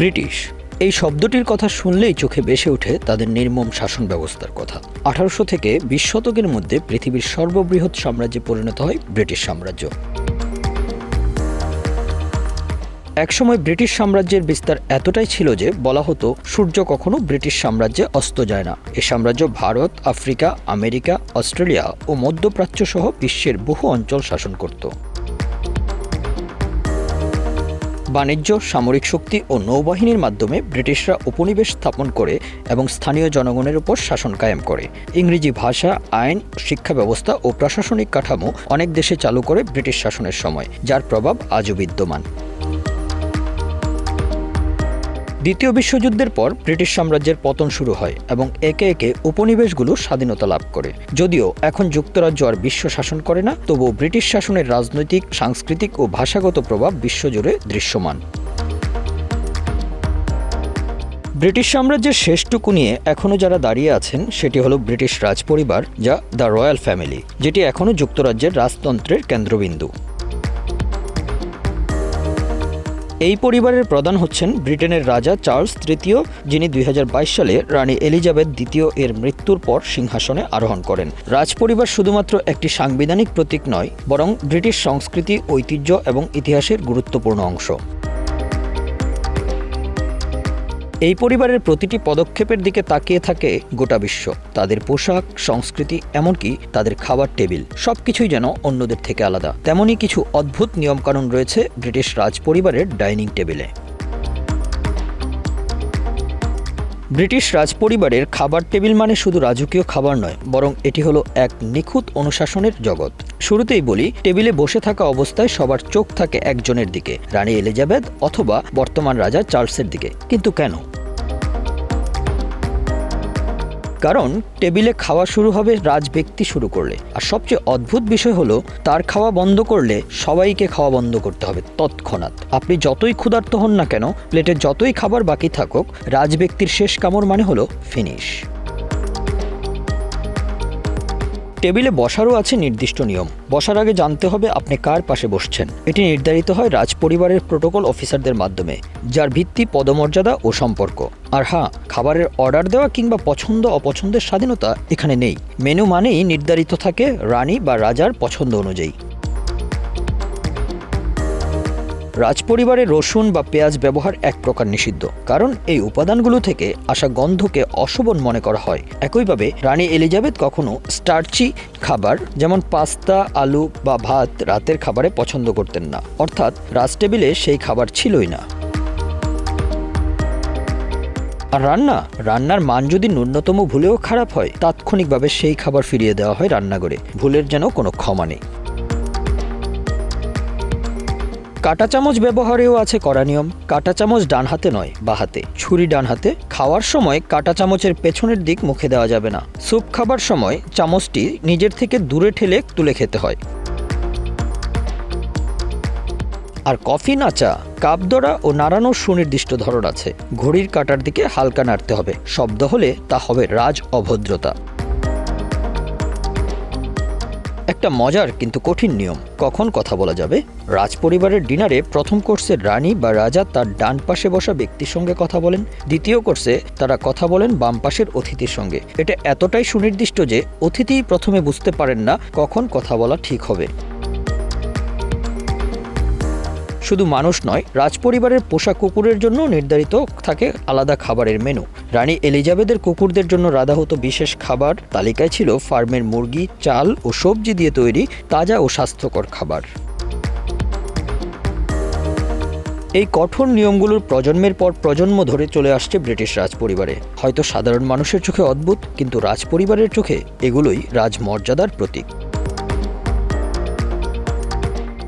British. এই শব্দটির কথা শুনলেই চোখে বেসে ওঠে তাদের নির্মম শাসন ব্যবস্থার কথা। আঠারোশো থেকে বিশ শতকের মধ্যে পৃথিবীর সর্ববৃহৎ সাম্রাজ্যে পরিণত হয় ব্রিটিশ সাম্রাজ্য। একসময় ব্রিটিশ সাম্রাজ্যের বিস্তার এতটাই ছিল যে বলা হতো, সূর্য কখনো ব্রিটিশ সাম্রাজ্যে অস্ত যায় না। এ সাম্রাজ্য ভারত, আফ্রিকা, আমেরিকা, অস্ট্রেলিয়া ও মধ্যপ্রাচ্য সহ বিশ্বের বহু অঞ্চল শাসন করত। বাণিজ্য, সামরিক শক্তি ও নৌবাহিনীর মাধ্যমে ব্রিটিশরা উপনিবেশ স্থাপন করে এবং স্থানীয় জনগণের উপর শাসন কায়েম করে। ইংরেজি ভাষা, আইন, শিক্ষা ব্যবস্থা ও প্রশাসনিক কাঠামো অনেক দেশে চালু করে ব্রিটিশ শাসনের সময়, যার প্রভাব আজও বিদ্যমান। দ্বিতীয় বিশ্বযুদ্ধের পর ব্রিটিশ সাম্রাজ্যের পতন শুরু হয় এবং একে একে উপনিবেশগুলো স্বাধীনতা লাভ করে। যদিও এখন যুক্তরাজ্য আর বিশ্ব শাসন করে না, তবুও ব্রিটিশ শাসনের রাজনৈতিক, সাংস্কৃতিক ও ভাষাগত প্রভাব বিশ্বজুড়ে দৃশ্যমান। ব্রিটিশ সাম্রাজ্যের শেষটুকু নিয়ে এখনও যারা দাঁড়িয়ে আছেন, সেটি হলো ব্রিটিশ রাজপরিবার, যা দ্য রয়্যাল ফ্যামিলি, যেটি এখনও যুক্তরাজ্যের রাজতন্ত্রের কেন্দ্রবিন্দু। এই পরিবারের প্রধান হচ্ছেন ব্রিটেনের রাজা চার্লস তৃতীয়, যিনি দুই হাজার বাইশ সালে রানী এলিজাবেথ দ্বিতীয় এর মৃত্যুর পর সিংহাসনে আরোহণ করেন। রাজপরিবার শুধুমাত্র একটি সাংবিধানিক প্রতীক নয়, বরং ব্রিটিশ সংস্কৃতি, ঐতিহ্য এবং ইতিহাসের গুরুত্বপূর্ণ অংশ। এই পরিবারের প্রতিটি পদক্ষেপের দিকে তাকিয়ে থাকে গোটা বিশ্ব। তাদের পোশাক, সংস্কৃতি, এমনকি তাদের খাবার টেবিল, সবকিছুই যেন অন্যদের থেকে আলাদা। তেমনই কিছু অদ্ভুত নিয়মকানুন রয়েছে ব্রিটিশ রাজ পরিবারের ডাইনিং টেবিলে। ব্রিটিশ রাজপরিবারের খাবার টেবিল মানে শুধু রাজকীয় খাবার নয়, বরং এটি হলো এক নিখুঁত অনুশাসনের জগৎ। শুরুতেই বলি, টেবিলে বসে থাকা অবস্থায় সবার চোখ থাকে একজনের দিকে, রানী এলিজাবেথ অথবা বর্তমান রাজা চার্লসের দিকে। কিন্তু কেন? কারণ টেবিলে খাওয়া শুরু হবে রাজ ব্যক্তি শুরু করলে। আর সবচেয়ে অদ্ভুত বিষয় হলো, তার খাওয়া বন্ধ করলে সবাইকে খাওয়া বন্ধ করতে হবে তৎক্ষণাৎ। আপনি যতই ক্ষুধার্ত হন না কেন, প্লেটে যতই খাবার বাকি থাকুক, রাজ ব্যক্তির শেষ কামড় মানে হলো ফিনিশ টেবিলে বসারও আছে নির্দিষ্ট নিয়ম। বসার আগে জানতে হবে আপনি কার পাশে বসছেন। এটি নির্ধারিত হয় রাজ পরিবারের প্রোটোকল অফিসারদের মাধ্যমে, যার ভিত্তি পদমর্যাদা ও সম্পর্ক। আর হ্যাঁ খাবারের অর্ডার দেওয়া কিংবা পছন্দ অপছন্দের স্বাধীনতা এখানে নেই। মেনু মানেই নির্ধারিত থাকে রানী বা রাজার পছন্দ অনুযায়ী। রাজপরিবারে রসুন বা পেঁয়াজ ব্যবহার এক প্রকার নিষিদ্ধ, কারণ এই উপাদানগুলো থেকে আসা গন্ধকে অশোভন মনে করা হয়। একইভাবে রানী এলিজাবেথ কখনো স্টার্চি খাবার, যেমন পাস্তা, আলু বা ভাত, রাতের খাবারে পছন্দ করতেন না, অর্থাৎ রাজ টেবিলে সেই খাবার ছিলই না। আর রান্না? রান্নার মান যদি ন্যূনতম ভুলেও খারাপ হয়, তাৎক্ষণিকভাবে সেই খাবার ফিরিয়ে দেওয়া হয় রান্নাঘরে। ভুলের যেন কোনো ক্ষমা নেই। কাঁটা চামচ ব্যবহারেও আছে কড়া নিয়ম। কাঁটা চামচ ডান হাতে নয়, বা হাতে। ছুরি ডান হাতে। খাওয়ার সময় কাঁটা চামচের পেছনের দিক মুখে দেওয়া যাবে না। স্যুপ খাবার সময় চামচটি নিজের থেকে দূরে ঠেলে তুলে খেতে হয়। আর কফি নাচা কাপ ধরা ও নাড়ানোর সুনির্দিষ্ট ধরন আছে। ঘড়ির কাটার দিকে হালকা নাড়তে হবে। শব্দ হলে তা হবে রাজ অভদ্রতা। একটা মজার কিন্তু কঠিন নিয়ম। কখন কথা বলা যাবে? রাজ পরিবারের ডিনারে প্রথম কোর্সে রানী বা রাজা তার ডান পাশে বসা ব্যক্তির সঙ্গে কথা বলেন। দ্বিতীয় কোর্সে তারা কথা বলেন বাম পাশের অতিথির সঙ্গে। এটা এতটাই সুনির্দিষ্ট যে অতিথি প্রথমে বুঝতে পারেন না কখন কথা বলা ঠিক হবে। শুধু মানুষ নয়, রাজপরিবারের পোষা কুকুরের জন্য নির্ধারিত থাকে আলাদা খাবারের মেনু। রানী এলিজাবেথের কুকুরদের জন্য রাধা হতো বিশেষ খাবার তালিকায় ছিল ফার্মের মুরগি, চাল ও সবজি দিয়ে তৈরি তাজা ও স্বাস্থ্যকর খাবার। এই কঠোর নিয়মগুলোর প্রজন্মের পর প্রজন্ম ধরে চলে আসছে ব্রিটিশ রাজপরিবারে। হয়তো সাধারণ মানুষের চোখে অদ্ভুত, কিন্তু রাজপরিবারের চোখে এগুলোই রাজমর্যাদার প্রতীক।